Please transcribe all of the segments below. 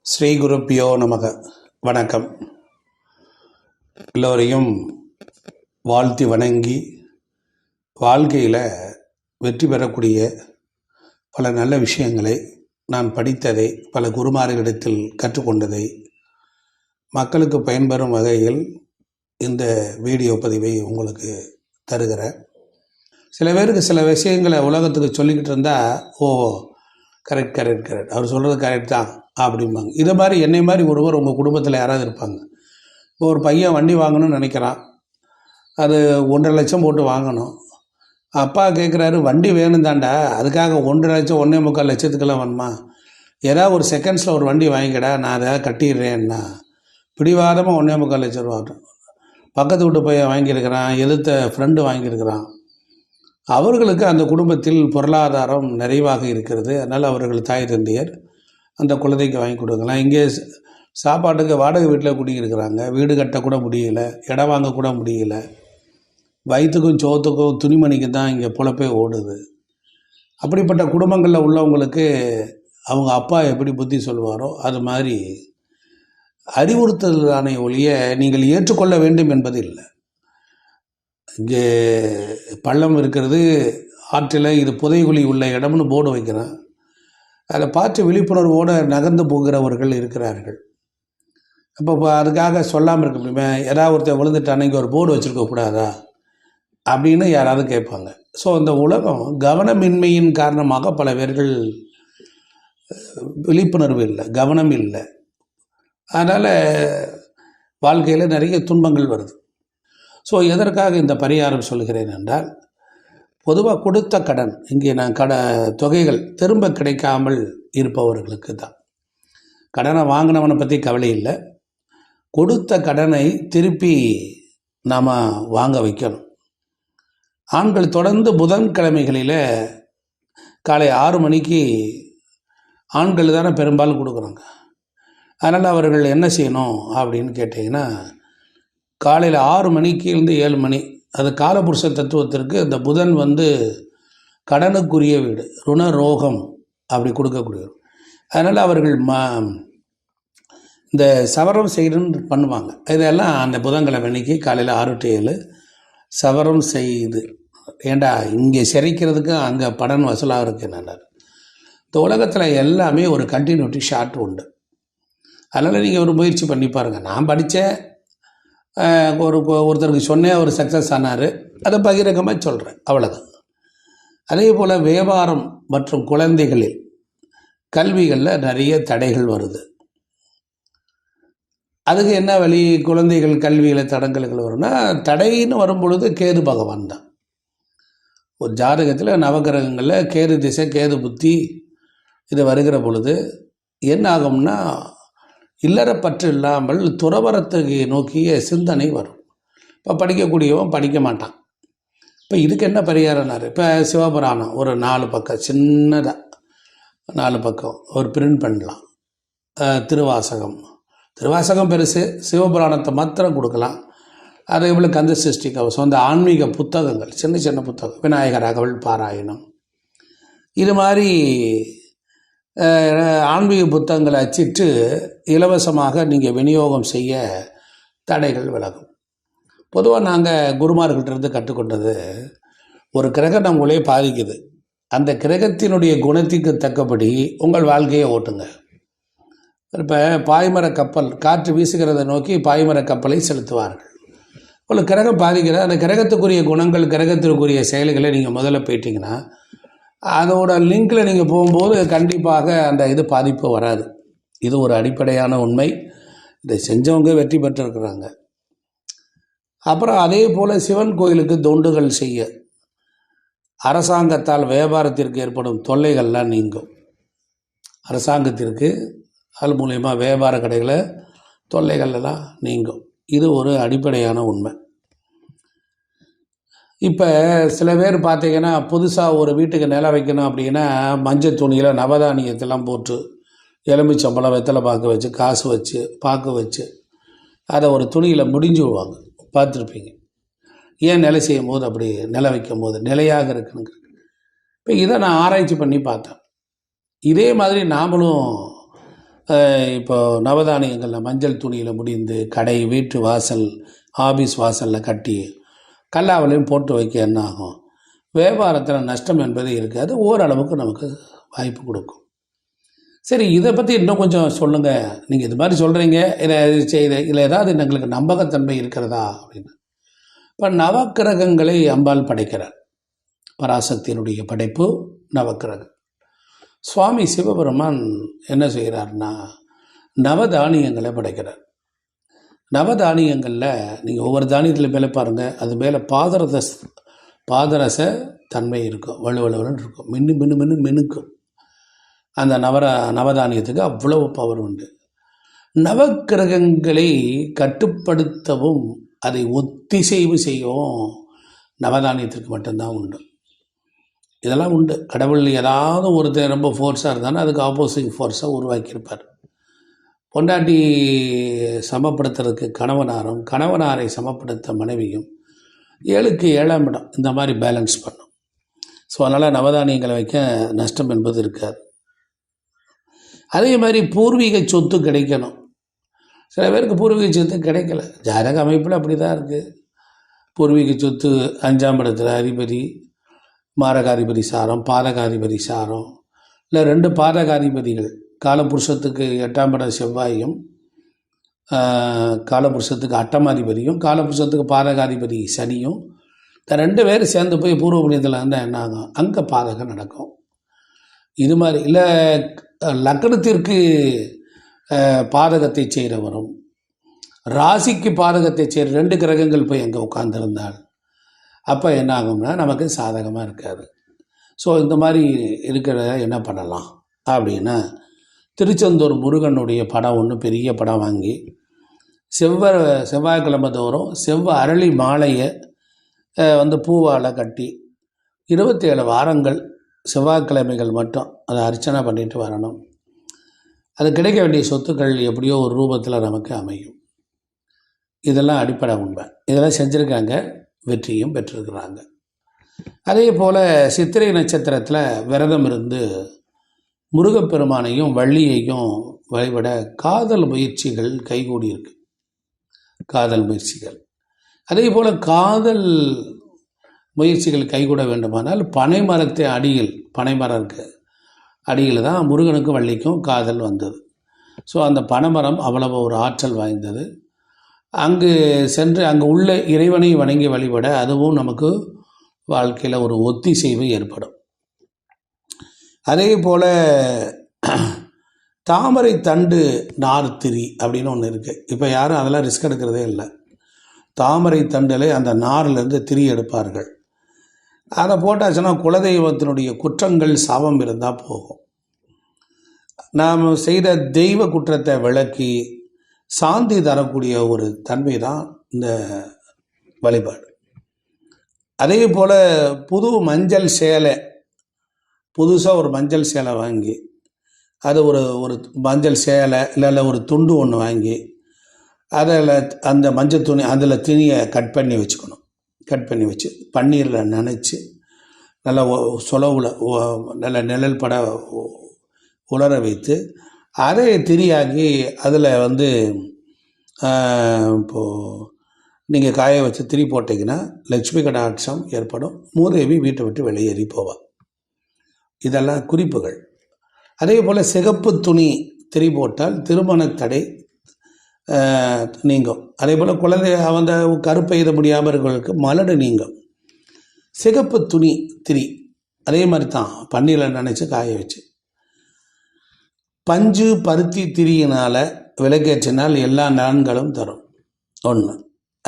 ஸ்ரீ குருப்பியோ நமக. வணக்கம். எல்லோரையும் வாழ்த்தி வணங்கி வாழ்க்கையில் வெற்றி பெறக்கூடிய பல நல்ல விஷயங்களை நான் படித்ததை பல குருமார்களிடத்தில் கற்றுக்கொண்டதை மக்களுக்கு பயன்பெறும் வகையில் இந்த வீடியோ பதிவை உங்களுக்கு தருகிறேன். சில பேருக்கு சில விஷயங்களை உலகத்துக்கு சொல்லிக்கிட்டு இருந்தால் ஓ கரெக்ட் கரெக்ட் கரெக்ட் அவர் சொல்கிறது கரெக்ட் தான். அப்படிம்பாங்க. இதை மாதிரி என்னை மாதிரி ஒருவர் உங்கள் குடும்பத்தில் யாராவது இருப்பாங்க. இப்போ ஒரு பையன் வண்டி வாங்கணும்னு நினைக்கிறான். அது ஒன்றரை லட்சம் போட்டு வாங்கணும். அப்பா கேட்குறாரு வண்டி வேணும் தாண்டா அதுக்காக ஒன்றரை லட்சம் ஒன்றே முக்கால் லட்சத்துக்கெல்லாம் வேணுமா? ஏதாவது ஒரு செகண்ட்ஸில் ஒரு வண்டி வாங்கிக்கடா. நான் அதை கட்டிடுறேன்னா. பிடிவாதமாக ஒன்றே முக்கால் லட்சம் ரூபா பக்கத்து வீட்டு போய் வாங்கியிருக்கிறான் எதிர்த்த ஃப்ரெண்டு வாங்கியிருக்கிறான். அவர்களுக்கு அந்த குடும்பத்தில் பொருளாதாரம் நிறைவாக இருக்கிறது. அதனால் அவர்கள் தாய் தந்தையர். அந்த குழந்தைக்கு வாங்கி கொடுக்கலாம். இங்கே சாப்பாட்டுக்கு வாடகை வீட்டில் குடியிருக்கிறாங்க. வீடு கட்டக்கூட முடியல. இடம் வாங்கக்கூட முடியல. வயிற்றுக்கும் சோத்துக்கும் துணிமணிக்கு தான் இங்கே பொழப்பே ஓடுது. அப்படிப்பட்ட குடும்பங்களில் உள்ளவங்களுக்கு அவங்க அப்பா எப்படி புத்தி சொல்லுவாரோ அது மாதிரி அறிவுறுத்தல் ஒழிய நீங்கள் ஏற்றுக்கொள்ள வேண்டும் என்பது இல்லை. இங்கே பள்ளம் இருக்கிறது ஆற்றில் இது புதைகுழி உள்ள இடம்னு போர்டு வைக்கிறேன். அதை பார்த்து விழிப்புணர்வோடு நகர்ந்து போகிறவர்கள் இருக்கிறார்கள். அப்போ அதுக்காக சொல்லாமல் இருக்க முடியுமே? யாராவது ஒருத்தர் விழுந்துட்டான இங்கே ஒரு போர்டு வச்சுருக்க கூடாதா? அப்படின்னு யாராவது கேட்பாங்க. ஸோ இந்த உலகம் கவனமின்மையின் காரணமாக பல பேர்கள் விழிப்புணர்வு இல்லை கவனம் இல்லை. அதனால் வாழ்க்கையில் நிறைய துன்பங்கள் வருது. ஸோ எதற்காக இந்த பரிகாரம் சொல்கிறேன் என்றால் பொதுவாக கொடுத்த கடன் இங்கே நான் கட தொகைகள் திரும்ப கிடைக்காமல் இருப்பவர்களுக்கு தான். கடனை வாங்கினவனை பற்றி கவலை இல்லை. கொடுத்த கடனை திருப்பி நாம் வாங்க வைக்கணும். ஆண்கள் தொடர்ந்து புதன்கிழமைகளில் காலை ஆறு மணிக்கு ஆண்கள் தானே பெரும்பாலும் கொடுக்குறாங்க. அதனால் அவர்கள் என்ன செய்யணும் அப்படின்னு கேட்டிங்கன்னா காலையில் ஆறு மணிக்கு இருந்து ஏழு மணி அது காலபுருஷ தத்துவத்திற்கு இந்த புதன் வந்து கடனுக்குரிய வீடு ருண ரோகம் அப்படி கொடுக்கக்கூடியவர். அதனால் அவர்கள் ம இந்த சவரம் செய்யணும்னு பண்ணுவாங்க. இதெல்லாம் அந்த புதன்கிழமை அன்னைக்கு காலையில் ஆறு டு ஏழு சவரம் செய்து ஏண்டா இங்கே சிறைக்கிறதுக்கு அங்கே படன் வசூலாக இருக்கு இந்த உலகத்தில் எல்லாமே ஒரு கண்டினியூட்டி ஷார்ட் உண்டு. அதனால் நீங்கள் ஒரு முயற்சி பண்ணி பாருங்கள் நான் படித்தேன் ஒரு ஒருத்தருக்கு சொன்னேன் அவர் சக்ஸஸ் ஆனார். அதை பகிரங்கமாக சொல்கிறேன் அவ்வளோதான் அதே போல் வியாபாரம் மற்றும் குழந்தைகளில் கல்விகளில் நிறைய தடைகள் வருது. அதுக்கு என்ன வழி? குழந்தைகள் கல்வியில் தடங்கல்கள் வரும்னா தடைன்னு வரும் பொழுது கேது பகவான் தான். ஒரு ஜாதகத்தில் நவகிரகங்களில் கேது திசை கேது புத்தி இது வருகிற பொழுது என்ன ஆகும்னா இல்லறப்பற்று இல்லாமல் துறவரத்துக்கு நோக்கிய சிந்தனை வரும். இப்போ படிக்கக்கூடியவன் படிக்க மாட்டான். இப்போ இதுக்கு என்ன பரிகாரம்னாரு? இப்போ சிவபுராணம் ஒரு நாலு பக்கம் சின்னதாக நாலு பக்கம் ஒரு பிரிண்ட் பண்ணலாம். திருவாசகம். திருவாசகம் பெருசு சிவபுராணத்தை மாத்திரம் கொடுக்கலாம். அதே போல் கந்த சிருஷ்டி கவசம் அந்த ஆன்மீக புத்தகங்கள் சின்ன சின்ன புத்தகம் விநாயகர் அகவல் பாராயணம். இது மாதிரி ஆன்மீக புத்தகங்களை அச்சிட்டு இலவசமாக நீங்கள் விநியோகம் செய்ய தடைகள் விலகும். பொதுவாக நாங்கள் குருமார்கிட்டேருந்து கற்றுக்கொண்டது ஒரு கிரகம் நம்மளே பாதிக்குது. அந்த கிரகத்தினுடைய குணத்திற்கு தக்கபடி உங்கள் வாழ்க்கையை ஓட்டுங்க. இப்போ பாய்மர கப்பல் காற்று வீசுகிறதை நோக்கி பாய்மர கப்பலை செலுத்துவார்கள். ஒரு கிரகம் பாதிக்கிற அந்த கிரகத்துக்குரிய குணங்கள் கிரகத்திற்குரிய செயல்களை நீங்கள் முதல்ல போயிட்டீங்கன்னா அதோட லிங்கில் நீங்கள் போகும்போது கண்டிப்பாக அந்த இது பாதிப்பு வராது. இது ஒரு அடிப்படையான உண்மை. இதை செஞ்சவங்க வெற்றி பெற்றிருக்கிறாங்க. அப்புறம் அதே போல் சிவன் கோயிலுக்கு தொண்டுகள் செய்ய. அரசாங்கத்தால் வியாபாரத்திற்கு ஏற்படும் தொல்லைகள்லாம் நீங்கும். அரசாங்கத்திற்கு அது மூலயமா வியாபார கடைகளை தொல்லைகள் எல்லாம் நீங்கும். இது ஒரு அடிப்படையான உண்மை. இப்போ சில பேர் பார்த்தீங்கன்னா புதுசாக ஒரு வீட்டுக்கு நிலம் வைக்கணும் அப்படின்னா மஞ்சள் துணியில் நவதானியத்தெல்லாம் போட்டு எலுமிச்சம்பழம் வெத்தலை பாக்கு வச்சு காசு வச்சு பாக்கு வச்சு அதை ஒரு துணியில் முடிஞ்சு விடுவாங்க. பார்த்துருப்பீங்க. ஏன் நிலை செய்யும் போது அப்படி நிலை வைக்கும் போது நிலையாக இருக்குன்னு இப்போ இதை நான் ஆராய்ச்சி பண்ணி பார்த்தேன். இதே மாதிரி நாமளும் இப்போ நவதானியங்களில் மஞ்சள் துணியில் முடிந்து கடை வீட்டு வாசல் ஆஃபீஸ் வாசலில் கட்டி கல்லாவிலையும் போட்டு வைக்க என்ன ஆகும் வியாபாரத்தில் நஷ்டம் என்பது இருக்காது. ஓரளவுக்கு நமக்கு வாய்ப்பு கொடுக்கும். சரி இதை பற்றி இன்னும் கொஞ்சம் சொல்லுங்கள் நீங்கள் இது மாதிரி சொல்கிறீங்க இதை இது செய்த இதில் ஏதாவது எங்களுக்கு நம்பகத்தன்மை இருக்கிறதா அப்படின்னு. இப்போ நவக்கிரகங்களை அம்பாள் படைக்கிறார் பராசக்தியினுடைய படைப்பு நவக்கிரகம். சுவாமி சிவபெருமான் என்ன செய்கிறார்னா நவதானியங்களை படைக்கிறார். நவதானியங்களில் நீங்கள் ஒவ்வொரு தானியத்தில் மேலே பாருங்கள் அது மேலே பாதரச பாதரச தன்மை இருக்கும். வலுவலுவலன்னு இருக்கும். மின்னு மின்னு மின்னு மினுக்கும். அந்த நவர நவதானியத்துக்கு அவ்வளவு பவர் உண்டு. நவக்கிரகங்களை கட்டுப்படுத்தவும் அதை ஒத்திசைவு செய்யவும் நவதானியத்திற்கு மட்டும்தான் உண்டு. இதெல்லாம் உண்டு. கடவுள் ஏதாவது ஒருத்தர் ரொம்ப ஃபோர்ஸாக இருந்தாலும் அதுக்கு ஆப்போசிட் ஃபோர்ஸாக உருவாக்கியிருப்பார். பொண்டாட்டி சமப்படுத்துறதுக்கு கணவனாரும் கணவனாரை சமப்படுத்த மனைவியும் ஏழுக்கு ஏழாம் இடம். இந்த மாதிரி பேலன்ஸ் பண்ணும். ஸோ அதனால் நவதானியங்களை வைக்க நஷ்டம் என்பது இருக்காது. அதே மாதிரி பூர்வீக சொத்து கிடைக்கணும். சில பேருக்கு பூர்வீக சொத்து கிடைக்கல. ஜாதக அமைப்பில் அப்படி தான் இருக்குது பூர்வீக சொத்து அஞ்சாம் இடத்துல அதிபதி மாரகாதிபதி சாரம் பாதகாதிபதி சாரம் இல்லை ரெண்டு பாதகாதிபதிகள். காலபுருஷத்துக்கு எட்டாம் பட செவ்வாயும் காலபுருஷத்துக்கு அட்டமாதிபதியும் காலபுருஷத்துக்கு பாதகாதிபதி சனியும் இந்த ரெண்டு பேரும் சேர்ந்து போய் பூர்வ புண்ணியத்தில் இருந்தால் என்ன ஆகும்? அங்கே பாதகம் நடக்கும். இது மாதிரி இல்லை லக்னத்திற்கு பாதகத்தை செய்கிறவரும் ராசிக்கு பாதகத்தை செய்கிற ரெண்டு கிரகங்கள் போய் அங்கே உட்காந்துருந்தால் அப்போ என்ன ஆகும்னா நமக்கு சாதகமாக இருக்காது. ஸோ இந்த மாதிரி இருக்கிறத என்ன பண்ணலாம்? அப்படின்னா திருச்செந்தூர் முருகனுடைய படம் ஒன்று பெரிய படம் வாங்கி செவ்வாய் செவ்வாய்க்கிழமை தோறும் செவ்வாய் அரளி மாலையை வந்து பூவால் கட்டி இருபத்தேழு வாரங்கள் செவ்வாய்க்கிழமைகள் மட்டும் அதை அர்ச்சனை பண்ணிட்டு வரணும். அது கிடைக்க வேண்டிய சொத்துக்கள் எப்படியோ ஒரு ரூபத்தில் நமக்கு அமையும். இதெல்லாம் அடிப்படை உண்மை. இதெல்லாம் செஞ்சுருக்காங்க. வெற்றியும் பெற்றிருக்கிறாங்க. அதே போல் சித்திரை நட்சத்திரத்தில் விரதம் இருந்து முருகப்பெருமானையும் வள்ளியையும் வழிபட காதல் முயற்சிகள் கைகூடியிருக்கு. காதல் முயற்சிகள். அதே போல் காதல் முயற்சிகள் கைகூட வேண்டுமானால் பனை மரத்தை அடியில் பனைமரம் இருக்குது அடியில் தான் முருகனுக்கும் வள்ளிக்கும் காதல் வந்தது. ஸோ அந்த பனைமரம் அவ்வளவு ஒரு ஆற்றல் வாய்ந்தது. அங்கு சென்று அங்கு உள்ள இறைவனை வணங்கி வழிபட அதுவும் நமக்கு வாழ்க்கையில் ஒரு ஒத்திசைவு ஏற்படும். அதே போல் தாமரை தண்டு நார்த்திரி அப்படின்னு ஒன்று இருக்குது இப்போ யாரும் அதெல்லாம் ரிஸ்க் எடுக்கிறதே இல்லை. தாமரை தண்டில் அந்த நார்லேருந்து திரி எடுப்பார்கள். அதை போட்டாச்சுன்னா குலதெய்வத்தினுடைய குற்றங்கள் சாபம் இருந்தால் போகும். நாம் செய்த தெய்வ குற்றத்தை விளக்கி சாந்தி தரக்கூடிய ஒரு தன்மை தான் இந்த வழிபாடு. அதே போல் புது மஞ்சள் சேலை புதுசாக ஒரு மஞ்சள் சேலை வாங்கி அது ஒரு ஒரு மஞ்சள் சேலை இல்லை ஒரு துண்டு ஒன்று வாங்கி அதில் அந்த மஞ்சள் துணி அதில் துணியை கட் பண்ணி வச்சுக்கணும். கட் பண்ணி வச்சு பன்னீரில் நினச்சி நல்லா ஒ- சொலவுல நல்ல நிழல் பட உலர வைத்து அதை திரியாக்கி அதில் வந்து இப்போது நீங்கள் காய வச்சு திரி போட்டிங்கன்னா லட்சுமி கடாட்சம் ஏற்படும். மூதேவி வீட்டை விட்டு வெளியேறி போவாள் இதெல்லாம் குறிப்புகள். அதே போல் சிகப்பு துணி திரி போட்டால் திருமண தடை நீங்கும். அதே போல் குழந்தை அந்த கருப்பை இது முடியாமல் மலடு நீங்கும். சிகப்பு துணி திரி அதே மாதிரி தான் பன்னீரில் நினச்சி காய வச்சு. பஞ்சு பருத்தி திரியினால் விளக்கேற்றினால் எல்லா நலன்களும் தரும். ஒன்று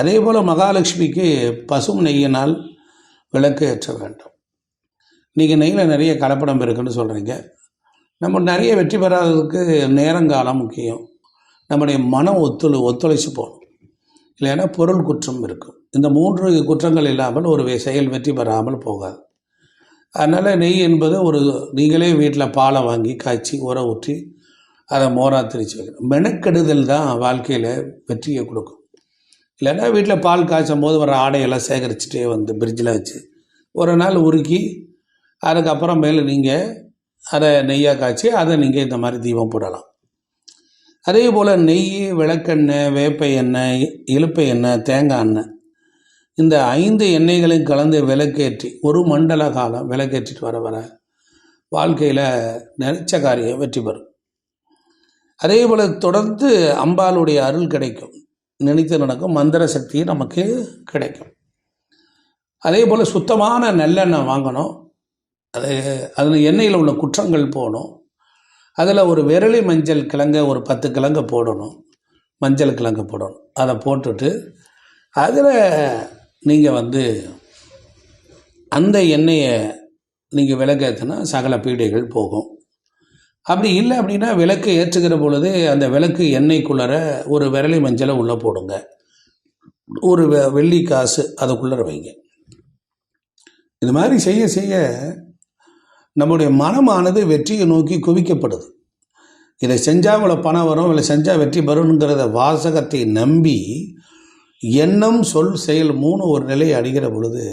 அதே போல் மகாலட்சுமிக்கு பசும் நெய்யினால் விளக்கு ஏற்ற வேண்டும். நீங்கள் நெய்யில் நிறைய கலப்படம் இருக்குன்னு சொல்கிறீங்க நம்ம நிறைய வெற்றி பெறாததுக்கு நேரங்காலம் முக்கியம். நம்முடைய மனம் ஒத்துழை ஒத்துழைச்சு போகணும் இல்லைன்னா பொருள் குற்றம் இருக்கும். இந்த மூன்று குற்றங்கள் இல்லாமல் ஒரு செயல் வெற்றி பெறாமல் போகாது. அதனால் நெய் என்பது ஒரு நீங்களே வீட்டில் பாலை வாங்கி காய்ச்சி உர ஊற்றி அதை மோராக திரிச்சு வைக்கணும். மெனக்கெடுதல் தான் வாழ்க்கையில் வெற்றியை கொடுக்கும். இல்லைன்னா வீட்டில் பால் காய்ச்சும் போது வர ஆடையெல்லாம் சேகரிச்சுட்டே வந்து ஃப்ரிட்ஜில் வச்சு ஒரு நாள் உருக்கி அதுக்கப்புறம் மேலே நீங்கள் அதை நெய்யாக காய்ச்சி அதை நீங்கள் இந்த மாதிரி தீபம் போடலாம். அதே போல் நெய் விளக்கெண்ணெய் வேப்ப எண்ணெய் இலுப்பை எண்ணெய் தேங்காய் எண்ணெய் இந்த ஐந்து எண்ணெய்களையும் கலந்து விளக்கேற்றி ஒரு மண்டல காலம் விளக்கேற்றிட்டு வர வர வாழ்க்கையில் நினைச்ச காரியம் வெற்றி பெறும். அதே போல் தொடர்ந்து அம்பாளுடைய அருள் கிடைக்கும். நினைத்து நடக்கும் மந்திர சக்தி நமக்கு கிடைக்கும். அதே போல் சுத்தமான நல்லெண்ணெய் வாங்கணும். அது அதில் எண்ணெயில் உள்ள குற்றங்கள் போகணும் அதில் ஒரு விரலி மஞ்சள் கிழங்க ஒரு பத்து கிழங்க போடணும். மஞ்சள் கிழங்கு போடணும். அதை போட்டுட்டு அதில் நீங்கள் வந்து அந்த எண்ணெயை நீங்கள் விளக்கேற்றினா சகல பீடைகள் போகும். அப்படி இல்லை அப்படின்னா விளக்கு ஏற்றுகிற பொழுது அந்த விளக்கு எண்ணெய்க்குள்ளர ஒரு விரலி மஞ்சளை உள்ளே போடுங்க. ஒரு வெ- வெள்ளி காசு அதுக்குள்ளர வைங்க. இது மாதிரி செய்ய செய்ய நம்முடைய மனமானது வெற்றியை நோக்கி குவிக்கப்படுது. இதை செஞ்சால் இவ்வளோ பணம் வரும் இல்லை செஞ்சால் வெற்றி வரும்ங்கிறத வாசகத்தை நம்பி எண்ணம் சொல் செயல் மூணு ஒரு நிலையை அடைகிற பொழுது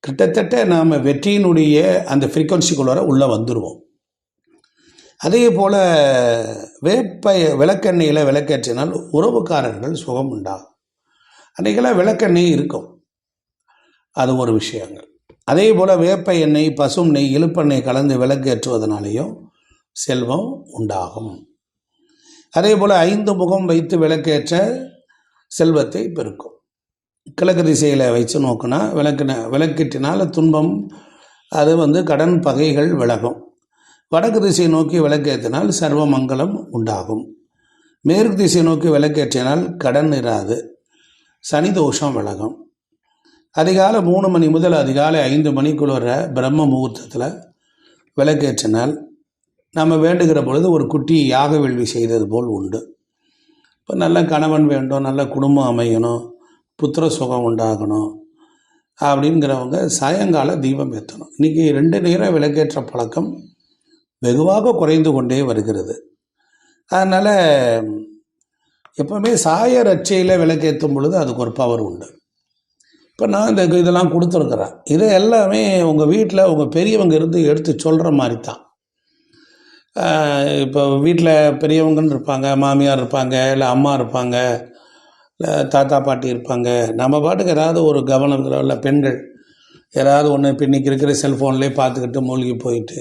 கிட்டத்தட்ட நாம் வெற்றியினுடைய அந்த ஃப்ரீக்குவன்சிக்குள்ளார உள்ளே வந்துடுவோம் அதே போல் வேப்ப விளக்கெண்ணெயில் விளக்கேற்றினால் உறவுக்காரர்கள் சுகம் உண்டாகும் அன்றைக்கெல்லாம் விளக்கெண்ணெய் இருக்கும். அது ஒரு விஷயங்கள். அதே போல் வேப்ப எண்ணெய் பசும் நெய் இழுப்பெண்ணெய் கலந்து விளக்கேற்றுவதனாலேயும் செல்வம் உண்டாகும். அதே போல் ஐந்து முகம் வைத்து விளக்கேற்ற செல்வத்தை பெருக்கும். கிழக்கு திசையில் வச்சு நோக்குனா விளக்கின விளக்கிட்டினால துன்பம் அது வந்து கடன் பகைகள் விலகும். வடக்கு திசை நோக்கி விளக்கேற்றினால் சர்வ மங்களம் உண்டாகும். மேற்கு திசையை நோக்கி விளக்கேற்றினால் கடன் இராது சனி தோஷம் விலகும். அதிகாலை மூணு மணி முதல் அதிகாலை ஐந்து மணிக்குள்ள வர பிரம்ம முகூர்த்தத்தில் விளக்கேற்றினால் நம்ம வேண்டுகிற பொழுது ஒரு குட்டி யாக வேள்வி செய்தது போல் உண்டு. இப்போ நல்ல கணவன் வேண்டும் நல்ல குடும்பம் அமையணும் புத்திர சுகம் உண்டாகணும் அப்படிங்கிறவங்க சாயங்கால தீபம் ஏற்றணும். இன்றைக்கி ரெண்டு நேரம் விளக்கேற்ற பழக்கம் வெகுவாக குறைந்து கொண்டே வருகிறது. அதனால் எப்பவுமே சாய ரட்சையில் விளக்கேற்றும் பொழுது அதுக்கு ஒரு பவர் உண்டு. இப்போ நான் இந்த இதெல்லாம் கொடுத்துருக்குறேன். இது எல்லாமே உங்கள் வீட்டில் உங்கள் பெரியவங்க இருந்து எடுத்து சொல்கிற மாதிரி தான் இப்போ வீட்டில் பெரியவங்கன்னு இருப்பாங்க மாமியார் இருப்பாங்க இல்லை அம்மா இருப்பாங்க இல்லை தாத்தா பாட்டி இருப்பாங்க. நம்ம பாட்டுக்கு ஏதாவது ஒரு கவனம் இல்லை பெண்கள் ஏதாவது ஒன்று இப்போ இன்றைக்கி இருக்கிற செல்ஃபோன்லேயே பார்த்துக்கிட்டு மூழ்கி போயிட்டு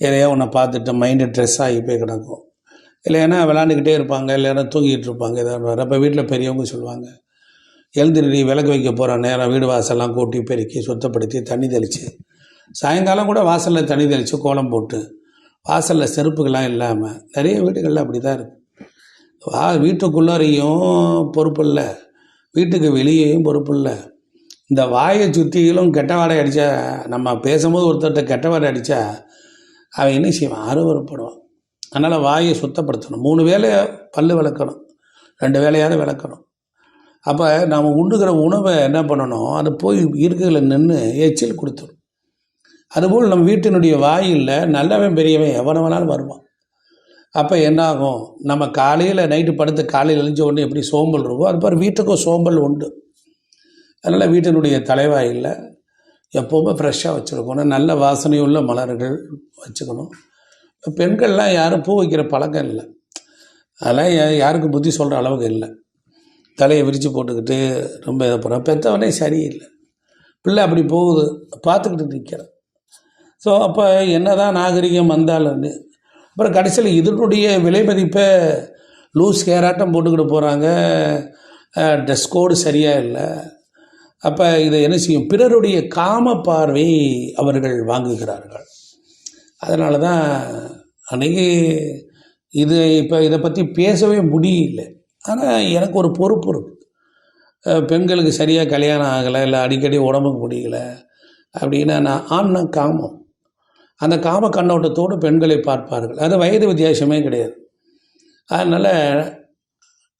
எதையோ ஒன்று பார்த்துட்டு மைண்டு ட்ரெஸ் ஆகி போய் கிடக்கும். இல்லைன்னா விளாண்டுக்கிட்டே இருப்பாங்க இல்லைன்னா தூங்கிட்டு இருப்பாங்க ஏதாவது அப்போ வீட்டில் பெரியவங்க சொல்லுவாங்க எழுந்திரி விளக்கு வைக்க போகிற நேரம் வீடு வாசல்லாம் கூட்டி பெருக்கி சுத்தப்படுத்தி தண்ணி தெளித்து சாயங்காலம் கூட வாசலில் தண்ணி தெளித்து கோலம் போட்டு வாசலில் செருப்புகள்லாம் இல்லாமல் நிறைய வீடுகளில் அப்படி தான் இருக்குது வா வீட்டுக்குள்ளாரையும் பொறுப்பு இல்லை வீட்டுக்கு வெளியேயும் பொறுப்பு இல்லை. இந்த வாயை சுற்றியிலும் கெட்ட வாடை அடித்தா நம்ம பேசும்போது ஒருத்தர்கிட்ட கெட்ட வாடை அடித்தா அவன் என்ன செய்வான்? அறுவறுப்படுவான் அதனால் வாயை சுத்தப்படுத்தணும். மூணு வேலையை பல்லு விளக்கணும். ரெண்டு வேலையாவது விளக்கணும். அப்போ நாம் உண்டுகிற உணவை என்ன பண்ணணும்? அது போய் இருக்கையில் நின்று எச்சில் கொடுத்துரும். அதுபோல் நம்ம வீட்டினுடைய வாயில் நல்லவன் பெரியவன் எவனவனாலும் வருவான். அப்போ என்னாகும்? நம்ம காலையில் நைட்டு படுத்து காலையில் எழுந்த உடனே எப்படி சோம்பல் இருக்கோ அது மாதிரி வீட்டுக்கும் சோம்பல் உண்டு. அதனால் வீட்டினுடைய தலைவாயில் எப்போவுமே ஃப்ரெஷ்ஷாக வச்சுருக்கணும். நல்ல வாசனையுள்ள மலர்கள் வச்சுக்கணும். பெண்கள்லாம் யாரும் பூ வைக்கிற பழக்கம் இல்லை. அதெல்லாம் யாருக்கும் புத்தி சொல்கிற அளவுக்கு இல்லை. தலையை விரித்து போட்டுக்கிட்டு ரொம்ப இதை போகிறோம் பெற்றவனே சரியில்லை. பிள்ளை அப்படி போகுது. பார்த்துக்கிட்டு நிற்கிறேன். ஸோ அப்போ என்னதான் நாகரிகம் வந்தாலும் அப்புறம் கடைசியில் இதனுடைய விலை மதிப்பை லூஸ் கேராட்டம் போட்டுக்கிட்டு போகிறாங்க ட்ரெஸ் கோடு சரியாக இல்லை. அப்போ இதை என்ன செய்யும்? பிறருடைய காம பார்வை அவர்கள் வாங்குகிறார்கள். அதனால தான் அன்றைக்கி இது இப்போ இதை பற்றி பேசவே முடியல. ஆனால் எனக்கு ஒரு பொறுப்பு இருக்குது பெண்களுக்கு சரியாக கல்யாணம் ஆகலை இல்லை அடிக்கடி உடம்புக்கு முடியல அப்படின்னா நான் ஆண்னா காமம். அந்த காம கண்ணோட்டத்தோடு பெண்களை பார்ப்பார்கள். அது வயது வித்தியாசமே கிடையாது. அதனால்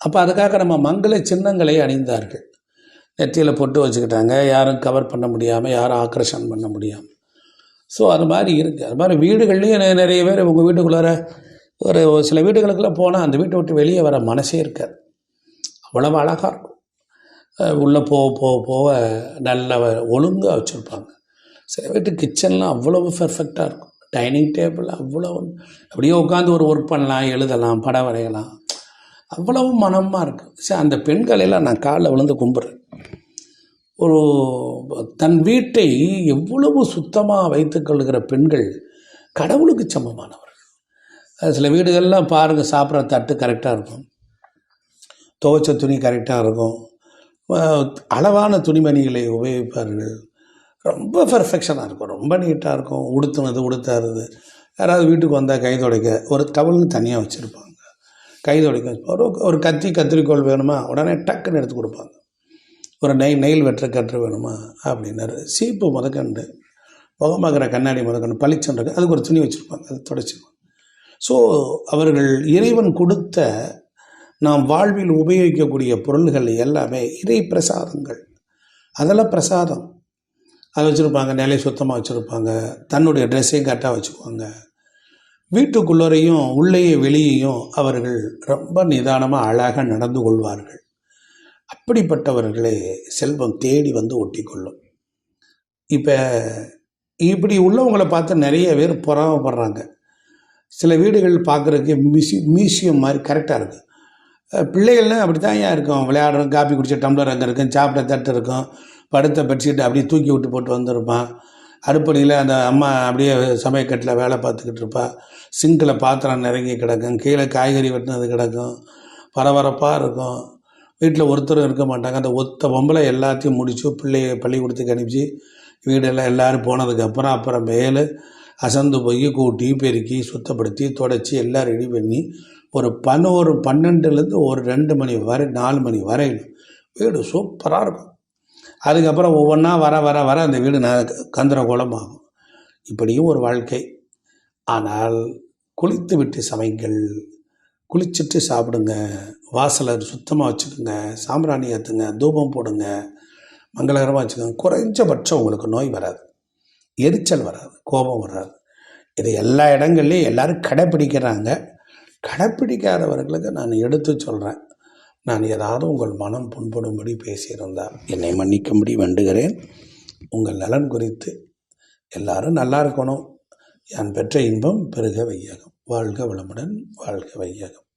அப்போ அதுக்காக நம்ம மங்கள சின்னங்களை அணிந்தார்கள். நெற்றியில் பொட்டு வச்சுக்கிட்டாங்க. யாரும் கவர் பண்ண முடியாமல் யாரும் ஆக்ரஷன் பண்ண முடியாமல் ஸோ அது மாதிரி இருக்குது அது மாதிரி வீடுகள்லேயும் நிறைய பேர் உங்கள் வீட்டுக்குள்ளார ஒரு ஒரு சில வீடுகளுக்கெல்லாம் போனால் அந்த வீட்டை விட்டு வெளியே வர மனசே இருக்காது. அவ்வளவு அழகாக இருக்கும். உள்ளே போக போக போக நல்ல ஒழுங்காக வச்சுருப்பாங்க. சில வீட்டு கிச்சன்லாம் அவ்வளவு பெர்ஃபெக்டாக இருக்கும். டைனிங் டேபிள் அவ்வளோ அப்படியே உட்காந்து ஒரு ஒர்க் பண்ணலாம் எழுதலாம் படம் வரையலாம். அவ்வளவு மனமாக இருக்குது சரி அந்த பெண்களெல்லாம் நான் காலில் விழுந்து கும்பிட்றேன். ஒரு தன் வீட்டை எவ்வளவு சுத்தமாக வைத்துக்கொள்கிற பெண்கள் கடவுளுக்கு சமமானவர் சில வீடுகள்லாம் பாருங்கள் சாப்பிட்ற தட்டு கரெக்டாக இருக்கும். துவைச்ச துணி கரெக்டாக இருக்கும். அளவான துணிமணிகளை உபயோகிப்பார்கள். ரொம்ப பெர்ஃபெக்ஷனாக இருக்கும். ரொம்ப நீட்டாக இருக்கும். உடுத்துனது உடுத்தாருது யாராவது வீட்டுக்கு வந்தால் கை துடைக்க ஒரு டவல்னு தனியாக வச்சுருப்பாங்க. கை துடைக்க ஒரு ஒரு கத்தி கத்திரிக்கோல் வேணுமா? உடனே டக்குன்னு எடுத்து கொடுப்பாங்க. ஒரு நெய் நெயில் வெட்டுற கற்று வேணுமா? அப்படின்னாரு. சீப்பு முதக்கண்டு முகமாகிற கண்ணாடி முதக்கண்டு பளிச்சுன்றது அதுக்கு ஒரு துணி வச்சுருப்பாங்க. அது துடைச்சிருப்பாங்க ஸோ அவர்கள் இறைவன் கொடுத்த நாம் வாழ்வில் உபயோகிக்கக்கூடிய பொருள்கள் எல்லாமே இறை பிரசாதங்கள். அதெல்லாம் பிரசாதம். அதை வச்சுருப்பாங்க நிலையை சுத்தமாக வச்சுருப்பாங்க தன்னுடைய ட்ரெஸ்ஸையும் கரெக்டாக வச்சுக்குவாங்க. வீட்டுக்குள்ளரையும் உள்ளேயே வெளியேயும் அவர்கள் ரொம்ப நிதானமாக அழகாக நடந்து கொள்வார்கள். அப்படிப்பட்டவர்களே செல்வம் தேடி வந்து ஒட்டிக்கொள்ளும். இப்போ இப்படி உள்ளவங்களை பார்த்து நிறைய பேர் பொறாமப்படுறாங்க. சில வீடுகள் பார்க்குறதுக்கு மியூசி மியூசியம் மாதிரி கரெக்டாக இருக்குது பிள்ளைகள்லாம் அப்படி தான் ஏன் இருக்கும். விளையாடுறோம் காப்பி குடிச்ச டம்ளர் அங்கே இருக்கும் சாப்பிட்ட தட்டு இருக்கும் படுத்த பெட்ஷீட் அப்படியே தூக்கி விட்டு போட்டு வந்திருப்பான். அடுப்படியில் அந்த அம்மா அப்படியே சமயக்கட்டில் வேலை பார்த்துக்கிட்டு இருப்பா. சிங்கில் பாத்திரம் நிறங்கி கிடக்கும் கீழே காய்கறி வெட்டினது கிடக்கும் பரபரப்பாக இருக்கும். வீட்டில் ஒருத்தரும் இருக்க மாட்டாங்க. அந்த ஒத்த பொம்பளை எல்லாத்தையும் முடிச்சு பிள்ளைய பள்ளிக்கூடத்துக்கு அனுப்பிச்சு வீடெல்லாம் எல்லோரும் போனதுக்கப்புறம் அப்புறம் மேலே அசந்து போய் கூட்டி பெருக்கி சுத்தப்படுத்தி தொடச்சி எல்லாம் ரெடி பண்ணி ஒரு பதினோரு பன்னெண்டுலேருந்து ஒரு ரெண்டு மணி வரை நாலு மணி வரையிலும் வீடு சூப்பராக இருக்கும். அதுக்கப்புறம் ஒவ்வொன்றா வர வர வர அந்த வீடு ந கந்தர இப்படியும் ஒரு வாழ்க்கை. ஆனால் குளித்து விட்டு சமைங்கள் குளிச்சுட்டு சாப்பிடுங்க வாசலை சுத்தமாக வச்சுக்கோங்க சாம்பிராணி ஏற்றுங்க தூபம் போடுங்க மங்களகரமாக வச்சுக்கோங்க குறைஞ்சபட்சம் உங்களுக்கு நோய் வராது. எரிச்சல் வராது கோபம் வராது. இது எல்லா இடங்கள்லையும் எல்லாரும் கடைப்பிடிக்கிறாங்க. கடைப்பிடிக்காதவர்களுக்கு நான் எடுத்து சொல்கிறேன் நான் ஏதாவது உங்கள் மனம் புண்படும்படி பேசியிருந்தால் என்னை மன்னிக்கும்படி வேண்டுகிறேன். உங்கள் நலன் குறித்து எல்லாரும் நல்லா இருக்கணும். என் பெற்ற இன்பம் பெருக வையகம். வாழ்க வளமுடன் வாழ்க வையகம்.